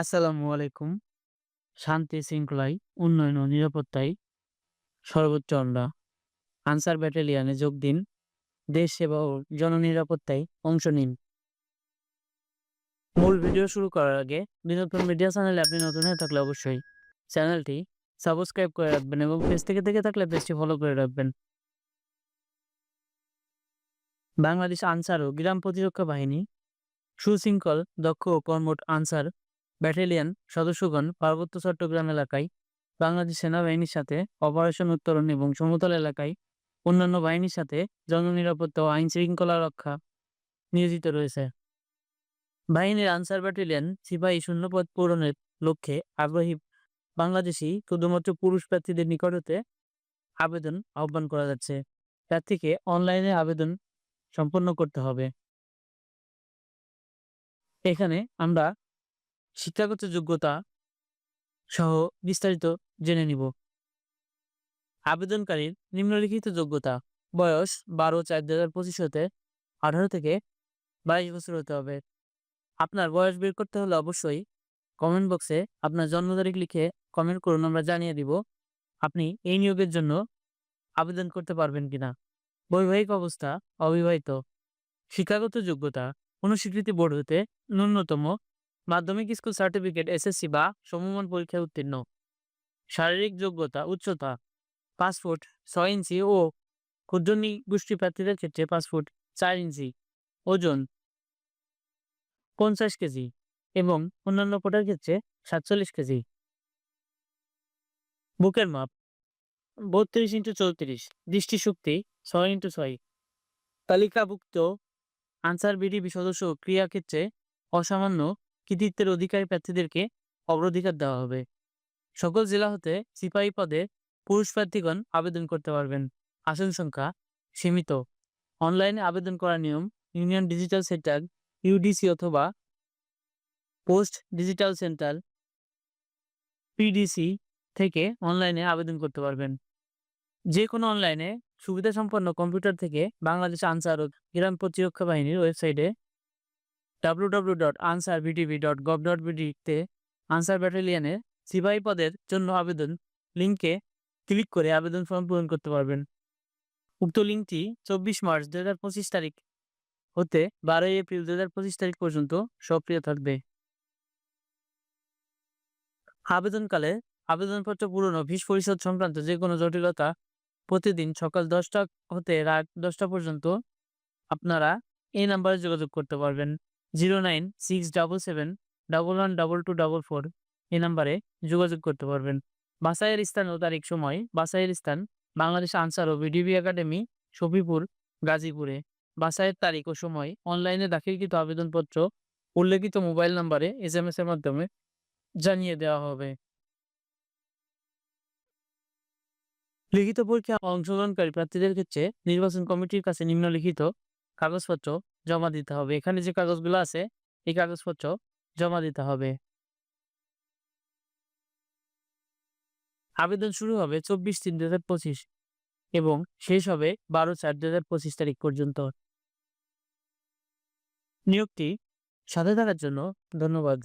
আসসালামু আলাইকুম। শান্তি শৃঙ্খলায় উন্নয়ন ও নিরাপত্তায় সর্বোচ্চ আমরা। আনসার ব্যাটালিয়নে যোগ দিন। দেশ সেবা ও জননিরাপত্তায় অংশ নিন। মূল ভিডিও শুরু করার আগে বিনোদন মিডিয়া চ্যানেলে আপনি নতুন হয়ে থাকলে অবশ্যই চ্যানেলটি সাবস্ক্রাইব করে রাখবেন এবং পেজ থেকে দেখে থাকলে পেজটি ফলো করে রাখবেন। বাংলাদেশ আনসার ও গ্রাম প্রতিরক্ষা বাহিনী সুশৃঙ্খল, দক্ষ ও কর্মঠ আনসার ব্যাটালিয়ন সদস্যগণ পার্বত্য চট্টগ্রাম এলাকায় বাংলাদেশ সেনাবাহিনীর সাথে অপারেশন উত্তরণ এবং সমতল এলাকায় অন্যান্য বাহিনীর সাথে জননিরাপত্তা ও আইন শৃঙ্খলা রক্ষা নিয়োজিত রয়েছে। বাহিনীর আনসার ব্যাটালিয়ন সিপাহী শূন্যপদ পূরণের লক্ষ্যে আগ্রহী বাংলাদেশি শুধুমাত্র পুরুষ প্রার্থীদের নিকট হতে আবেদন আহ্বান করা যাচ্ছে। প্রার্থীকে অনলাইনে আবেদন সম্পন্ন করতে হবে। এখানে আমরা শিক্ষাগত যোগ্যতা সহ বিস্তারিত জেনে নিব। আবেদনকারীর নিম্নলিখিত যোগ্যতা, বয়স বারো চার দু হাজার পঁচিশ হতে আঠারো থেকে বাইশ বছর হতে হবে। আপনার বয়স বের করতে হলে অবশ্যই কমেন্ট বক্সে আপনার জন্ম তারিখ লিখে কমেন্ট করুন, আমরা জানিয়ে দিব আপনি এই নিয়োগের জন্য আবেদন করতে পারবেন কিনা। বৈবাহিক অবস্থা অবিবাহিত। শিক্ষাগত যোগ্যতা কোনো স্বীকৃতি বোর্ড হতে ন্যূনতম মাধ্যমিক স্কুল সার্টিফিকেট, এসএসসি বা সমমান পরীক্ষায় উত্তীর্ণ। শারীরিক যোগ্যতা, উচ্চতা, পাঁচ ফুট ছয় ইঞ্চি ও ক্ষুদ্র গোষ্ঠী প্রার্থীদের ক্ষেত্রে পাঁচ ফুট চার ইঞ্চি। ওজন পঞ্চাশ কেজি এবং অন্যান্য কোটার ক্ষেত্রে সাতচল্লিশ কেজি। বুকের মাপ বত্রিশ ইন্টু চৌত্রিশ, দৃষ্টিশক্তি ছয় ইন্টু ছয়। তালিকাভুক্ত আনসার, বিডিবি সদস্য ক্রিয়াক্ষেত্রে অসামান্য কৃতিত্বের অধিকারী প্রার্থীদেরকে অগ্রাধিকার দেওয়া হবে। সকল জেলা হতে সিপাহী পদে পুরুষ প্রার্থীগণ আবেদন করতে পারবেন। আসন সংখ্যা সীমিত। অনলাইনে আবেদন করার নিয়ম ইউনিয়ন ডিজিটাল সেন্টার, ইউডিসি অথবা পোস্ট ডিজিটাল সেন্টার, পিডিসি থেকে অনলাইনে আবেদন করতে পারবেন। যে কোনো অনলাইনে সুবিধা সম্পন্ন কম্পিউটার থেকে বাংলাদেশ আনসার ও গ্রাম প্রতিরক্ষা বাহিনীর ওয়েবসাইটে www.ansarbtv.gov.bd-তে আনসার ব্যাটালিয়নের সিপাহী পদের জন্য আবেদন লিঙ্কে ক্লিক করে আবেদন ফর্ম পূরণ করতে পারবেন। উক্ত লিঙ্কটি চব্বিশ মার্চ দু হাজার পঁচিশ তারিখ হতে বারোই এপ্রিল দু হাজার পঁচিশ তারিখ পর্যন্ত সক্রিয় থাকবে। আবেদনকালে আবেদনপত্র পূরণ ও ফিস পরিশোধ সংক্রান্ত যে কোনো জটিলতা প্রতিদিন সকাল দশটা হতে রাত দশটা পর্যন্ত আপনারা এই নাম্বারে যোগাযোগ করতে পারবেন। Zero nine six double seven double one double two double four এই নাম্বারে যোগাযোগ করতে পারবেন। বাসাইয়ের স্থান ও তারিখ সময় বাসাইয়ের স্থান বাংলাদেশ আনসার ও বিডিবি একাডেমি, শফিপুর, গাজীপুরে। বাসাইয়ের তারিখ ও সময় অনলাইনে দাখিলকৃত আবেদনপত্র, উল্লেখিত মোবাইল নাম্বারে এস এম এস এর মাধ্যমে জানিয়ে দেওয়া হবে। লিখিত পরীক্ষা অংশগ্রহণকারী প্রার্থীদের ক্ষেত্রে নির্বাচন কমিটির কাছে নিম্নলিখিত কাগজপত্র জমা দিতে হবে। এখানে যে কাগজগুলো আছে, এই কাগজপত্র জমা দিতে হবে। আবেদন শুরু হবে চব্বিশ তিন দু এবং শেষ হবে বারো চার দু পঁচিশ তারিখ পর্যন্ত। নিয়োগটি সাথে থাকার জন্য ধন্যবাদ।